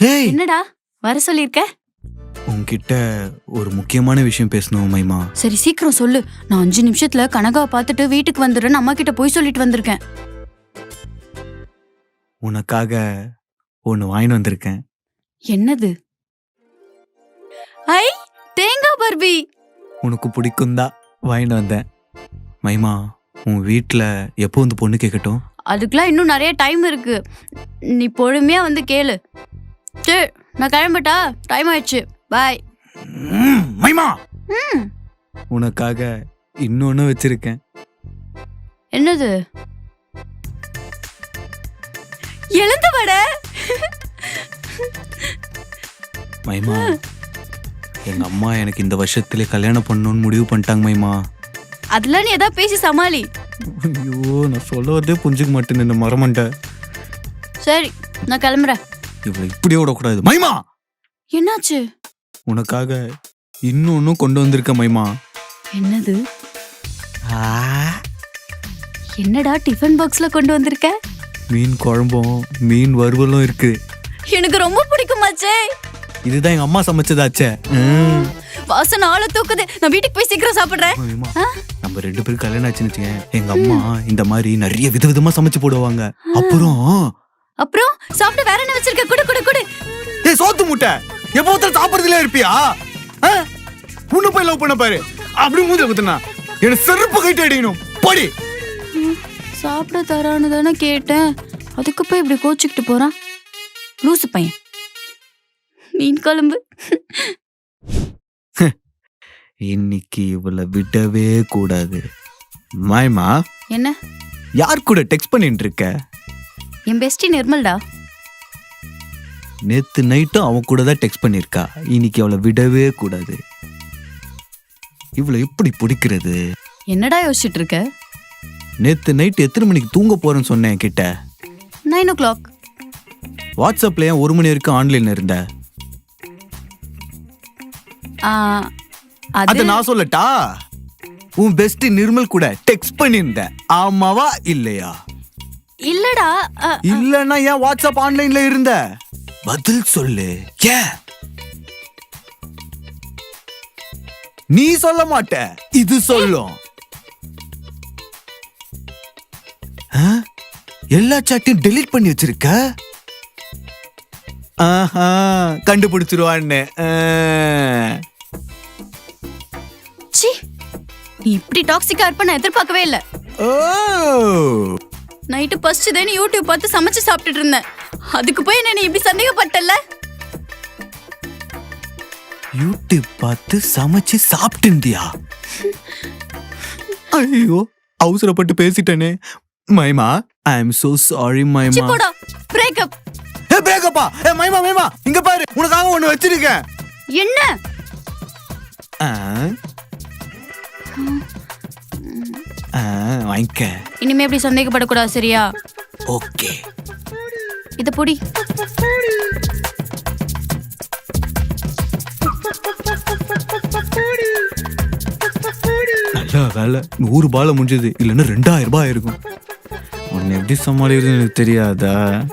ஏய்! என்னடா? வர சொல்லியிருக்க? உன்கிட்ட ஒரு முக்கியமான விஷயம் பேசணும் மைமா. சரி சீக்கிரம் சொல்லு. நான் அஞ்சு நிமிஷத்துல கனகாவை பார்த்துட்டு வீட்டுக்கு வந்துடுறேன்னு அம்மா கிட்ட போய் சொல்லிட்டு வந்திருக்கேன். உனக்காக ஒன்னு வாங்கிட்டு வந்திருக்கேன். என்னது? ஐ தேங்காய் பர்பி! உனக்கு பிடிக்கும் தான் வாங்கிட்டு வந்தேன். மைமா உன் வீட்டில் எப்போ வந்து பொண்ணு கேட்கட்டும்? அதுக்கெல்லாம் இன்னும் நிறைய டைம் இருக்கு. நீ பொறுமையா வந்து கேளு. சரி நான் கிளம்பட்டா டைம் ஆயிடுச்சு. பாய் மைமா. ம். உனக்காக இன்னொன்னு வச்சிருக்கேன். என்னது? எழுந்து வட. மைமா எங்க அம்மா எனக்கு இந்த வருஷத்துல கல்யாணம் பண்ணணும்னு முடிவு பண்ணிட்டாங்க மைமா. அதெல்லாம் நீ ஏதாவது பேசி சமாளி. ஐயோ நான் சொல்ல வரதே புரிஞ்சுக்க மாட்டேன் இந்த மரமண்ட சரி நான் கிளம்புறேன். இவளை இப்படியே விடக்கூடாது. மைமா! என்னாச்சு? உனக்காக இன்னொன்னும் கொண்டு வந்திருக்க மைமா. என்னது? என்னடா டிஃபன் பாக்ஸ்ல கொண்டு வந்திருக்க? மீன் குழம்பும் மீன் வறுவலும் இருக்கு. எனக்கு ரொம்ப பிடிக்குமாச்சே இதுதான் எங்க அம்மா சமைச்சதாச்சே. வாசனை ஆள தூக்குது. நான் வீட்டுக்கு போய் சீக்கிரம் சாப்பிடுறேன்? நம்ம ரெண்டு பேரும் கல்யாணம் ஆச்சுன்னு. எங்க அம்மா இந்த மாதிரி நிறைய விதவிதமா சமைச்சு போடுவாங்க. அப்புறம் அப்புறம் சாப்பிட்டு வேற என்ன வச்சிருக்க? குடு குடு குடு. ஏய் சோத்து முட்டை. எப்போ ஒருத்தர் சாப்பிடுறதுல இருப்பியா? உன்னை போய் லவ் பண்ண பாரு. அப்படி மூஞ்ச குத்துனா. எனக்கு செருப்பு கைட்டு அடிக்கணும். படி. சாப்பிட தரான்னு தானே கேட்டேன். அதுக்கு போய் இப்படி கோச்சுக்கிட்டு போறான்? லூசு பையன். மீன் குழம்பு. இன்னைக்கு இவளை விடவே கூடாது. மாயமா என்ன? யார் கூட டெக்ஸ்ட் பண்ணிட்டு இருக்க? என் பெஸ்டி நிர்மல்டா. நேத்து நைட்டும் அவன் கூட தான் டெக்ஸ்ட் பண்ணிருக்கா இன்னைக்கு அவளை விடவே கூடாது. இவளை எப்படி பிடிக்கிறது? என்னடா யோசிச்சுட்டு இருக்க நேத்து நைட் எத்தனை மணிக்கு தூங்க போறேன்னு சொன்னேன் கிட்ட நைன் ஓ கிளாக் வாட்ஸ்அப்ல ஏன் ஒரு மணி வரைக்கும் ஆன்லைன்ல இருந்த? அது அத நான் சொல்லட்டா? உன் பெஸ்ட் நிர்மல் கூட டெக்ஸ்ட் பண்ணியிருந்த ஆமாவா இல்லையா? இல்லடா இல்லன்னா ஏன் வாட்ஸ்அப் ஆன்லைன்ல இருந்த? பதில் சொல்லு. ஏன் நீ சொல்ல மாட்ட. இது சொல்லும்? எல்லா சாட்டையும் டெலீட் பண்ணி வச்சிருக்க? ஆஹா கண்டுபிடிச்சிருவான்னு. இப்படி டாக்ஸிக்கா இருப்ப நான் எதிர்பார்க்கவே இல்ல. ஓ நைட்டு பசிச்சுதேன்னு யூடியூப் பார்த்து சமைச்சு சாப்பிட்டுட்டு இருந்தேன். அதுக்கு போய் என்ன இப்படி சந்தேகப்பட்டல யூடியூப் பார்த்து சமைச்சு சாப்பிட்டுந்தியா ஐயோ அவசரப்பட்டு பேசிட்டேனே. மைமா ஐ எம் சோ சாரி மைமா. போடா பிரேக்கப் ஏ பிரேக்கப்பா ஏ மைமா மைமா இங்க பாரு உனக்காக ஒண்ணு வச்சிருக்கேன். என்ன? வாங்கிக்க. இனிமே இப்படி சந்தேகப்படக்கூடாது சரியா? ஓகே. இத பொடி. நல்ல வேலை. நூறு பால முடிஞ்சது. இல்லைன்னா ரெண்டாயிரம் ரூபாய் இருக்கும் உன்னை எப்படி சமாளிக்கிறது எனக்கு தெரியாதா?